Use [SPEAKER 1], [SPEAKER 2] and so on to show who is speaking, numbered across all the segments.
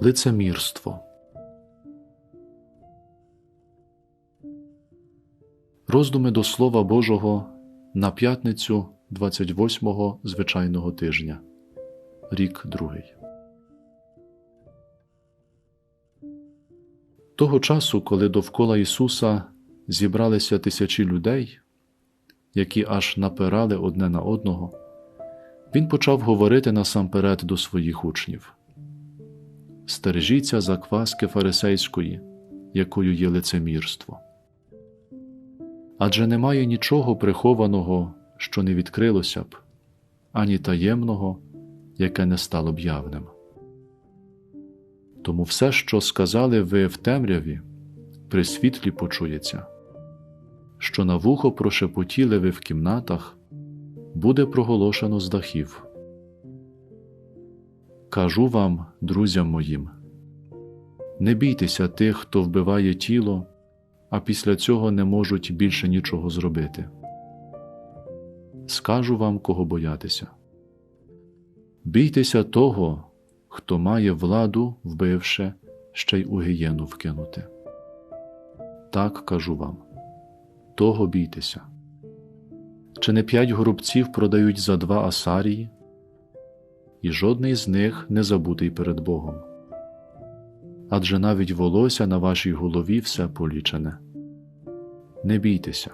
[SPEAKER 1] Лицемірство. Роздуми до Слова Божого на п'ятницю 28-го звичайного тижня. Рік другий. Того часу, коли довкола Ісуса зібралися тисячі людей, які аж напирали одне на одного, Він почав говорити насамперед до своїх учнів Стережіться закваски фарисейської, якою є лицемірство. Адже немає нічого прихованого, що не відкрилося б, ані таємного, яке не стало б явним. Тому все, що сказали ви в темряві, при світлі почується, що на вухо прошепотіли ви в кімнатах, буде проголошено з дахів. Кажу вам, друзям моїм, не бійтеся тих, хто вбиває тіло, а після цього не можуть більше нічого зробити. Скажу вам, кого боятися. Бійтеся того, хто має владу, вбивши, ще й у гієну вкинути. Так кажу вам того бійтеся. Чи не п'ять горобців продають за два асарії, і жодний з них не забутий перед Богом. Адже навіть волосся на вашій голові все полічене. Не бійтеся,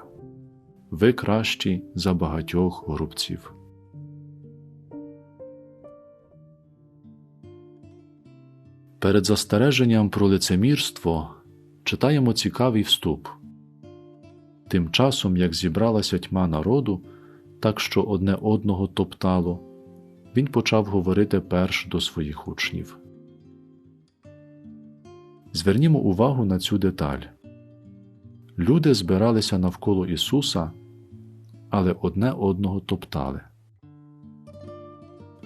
[SPEAKER 1] ви кращі за багатьох горобців. Перед застереженням про лицемірство читаємо цікавий вступ. Тим часом, як зібралася тьма народу, так що одне одного топтало, він почав говорити перш до своїх учнів. Звернімо увагу на цю деталь. Люди збиралися навколо Ісуса, але одне одного топтали.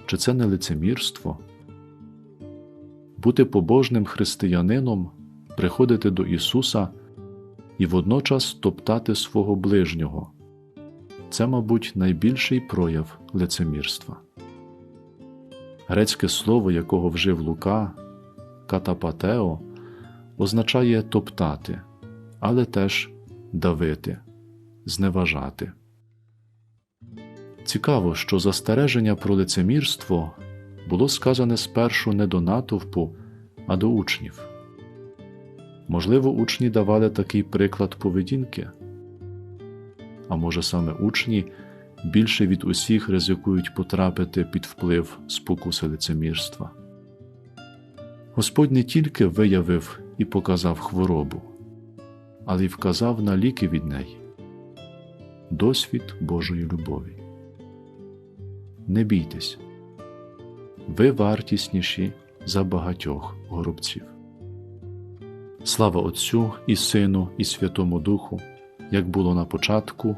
[SPEAKER 1] Чи це не лицемірство? Бути побожним християнином, приходити до Ісуса і водночас топтати свого ближнього це, мабуть, найбільший прояв лицемірства. Грецьке слово, якого вжив Лука, катапатео, означає топтати, але теж давити, зневажати. Цікаво, що застереження про лицемірство було сказане спершу не до натовпу, а до учнів. Можливо, учні давали такий приклад поведінки, а може, саме учні більше від усіх ризикують потрапити під вплив спокуси лицемірства. Господь не тільки виявив і показав хворобу, але й вказав на ліки від неї досвід Божої любові. Не бійтесь, ви вартісніші за багатьох горобців. Слава Отцю і Сину, і Святому Духу, як було на початку,